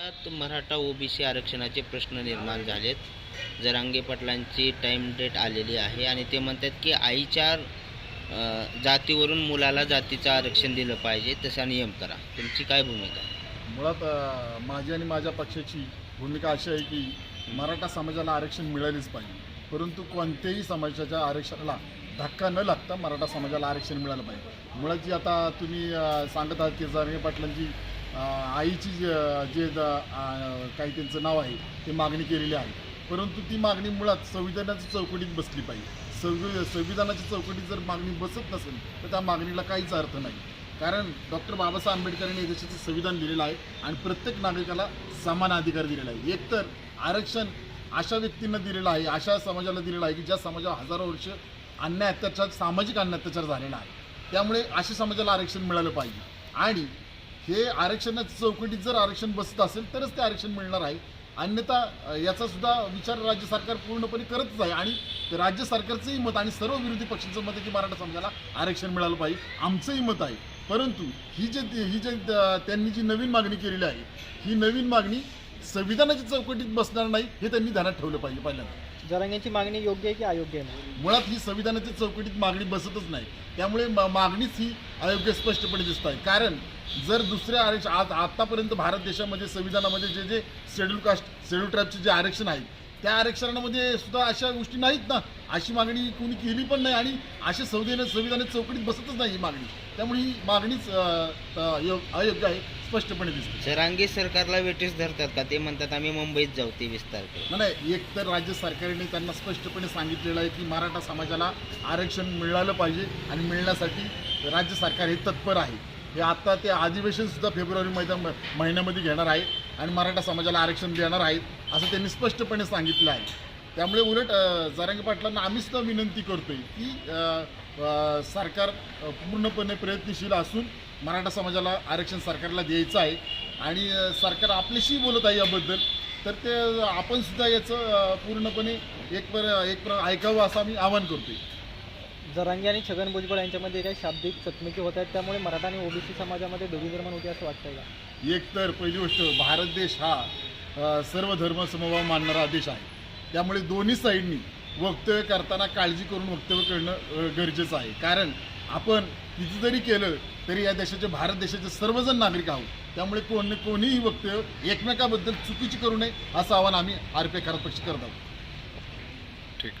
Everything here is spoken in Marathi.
त्यात मराठा ओबीसी आरक्षणाचे प्रश्न निर्माण झालेत. जरांगे पाटलांची टाईम डेट आलेली आहे आणि ते म्हणतात की आईच्या जातीवरून मुलाला जातीचं आरक्षण दिलं पाहिजे तसा नियम करा. तुमची काय भूमिका? मुळात माझी आणि माझ्या पक्षाची भूमिका अशी आहे की मराठा समाजाला आरक्षण मिळालेच पाहिजे. परंतु कोणत्याही समाजाच्या आरक्षणाला धक्का न लागता मराठा समाजाला आरक्षण मिळालं पाहिजे. मुळात जी आता तुम्ही सांगत आहात की जरांगे पाटलांची आईची जे जे काही त्यांचं नाव आहे ते मागणी केलेली आहे. परंतु ती मागणी मुळात संविधानाच्या चौकटीत बसली पाहिजे. संवि संविधानाच्या चौकटीत जर मागणी बसत नसेल तर त्या मागणीला काहीच अर्थ नाही. कारण डॉक्टर बाबासाहेब आंबेडकरांनी देशाचं संविधान लिहिलेलं आहे आणि प्रत्येक नागरिकाला समान अधिकार दिलेला आहे. एकतर आरक्षण अशा व्यक्तींना दिलेलं आहे अशा समाजाला दिलेलं आहे की ज्या समाजावर हजारो वर्ष अन्याय अत्याचार सामाजिक अन्याय अत्याचार झालेला आहे. त्यामुळे अशा समाजाला आरक्षण मिळालं पाहिजे. आणि हे आरक्षणाच्या चौकटीत जर आरक्षण बसत असेल तरच ते आरक्षण मिळणार आहे. अन्यथा याचा सुद्धा विचार राज्य सरकार पूर्णपणे करतच आहे आणि राज्य सरकारचंही मत आणि सर्व विरोधी पक्षांचं मत आहे की मराठा समाजाला आरक्षण मिळालं पाहिजे. आमचंही मत आहे. परंतु ही जे ही जे त्यांनी जी नवीन मागणी केलेली आहे ही नवीन मागणी संविधानाच्या चौकटीत बसणार नाही हे त्यांनी ध्यानात ठेवलं पाहिजे पहिल्यांदा. जरांग्यांची मागणी योग्य आहे की अयोग्य आहे? मुळात ही संविधानाच्या चौकटीत मागणी बसतच नाही. त्यामुळे मागणीच ही अयोग्य स्पष्टपणे दिसत आहे. कारण जर दुसऱ्या आरक्षण आज आतापर्यंत भारत देशामध्ये संविधानामध्ये जे जे शेड्यूल कास्ट शेड्यूल ट्राईबचे जे आरक्षण आहे त्या आरक्षणामध्ये सुद्धा अशा गोष्टी नाहीत ना. अशी मागणी कोणी केली पण नाही आणि अशा संविधान संविधानाच्या चौकटीत बसतच नाही ही मागणी. त्यामुळे ही मागणीच अयोग्य आहे स्पष्टपणे दिसते. जरांगे सरकारला वेटेस धरतात का? ते म्हणतात आम्ही मुंबईत जाऊ ते विस्तार नाही एक तर राज्य सरकारने त्यांना स्पष्टपणे सांगितलेलं आहे की मराठा समाजाला आरक्षण मिळालं पाहिजे आणि मिळण्यासाठी राज्य सरकार हे तत्पर आहे. हे आता ते अधिवेशनसुद्धा फेब्रुवारी मैदा महिन्यामध्ये घेणार आहे आणि मराठा समाजाला आरक्षण देणार आहेत असं त्यांनी स्पष्टपणे सांगितलं आहे. त्यामुळे उलट अ, जरांगे पाटलांना आम्ही सुद्धा विनंती करतोय की सरकार पूर्णपणे प्रयत्नशील असून मराठा समाजाला आरक्षण सरकारला द्यायचं आहे आणि सरकार आपल्याशी बोलत आहे याबद्दल तर ते आपण सुद्धा याचं पूर्णपणे एक पर एक प्र ऐकावं असं आम्ही आवाहन करतोय. जरांगे आणि छगन भुजबळ यांच्यामध्ये काही शाब्दिक चकमकी होत आहेत त्यामुळे मराठा आणि ओबीसी समाजामध्ये दुरी निर्माण होते असं वाटतंय का? एक तर पहिली गोष्ट भारत देश हा सर्व धर्म समभाव मानणारा देश आहे. त्यामुळे दोन्ही साईडनी वक्तव्य करताना काळजी करून वक्तव्य करणं गरजेचं आहे. कारण आपण किती जरी केलं तरी या देशाचे भारत देशाचे सर्वजण नागरिक आहोत. त्यामुळे कोण कोणीही वक्तव्य एकमेकाबद्दल चुकीची करू नये असं आव्हान आम्ही आर पक्ष करत आहोत. ठीक.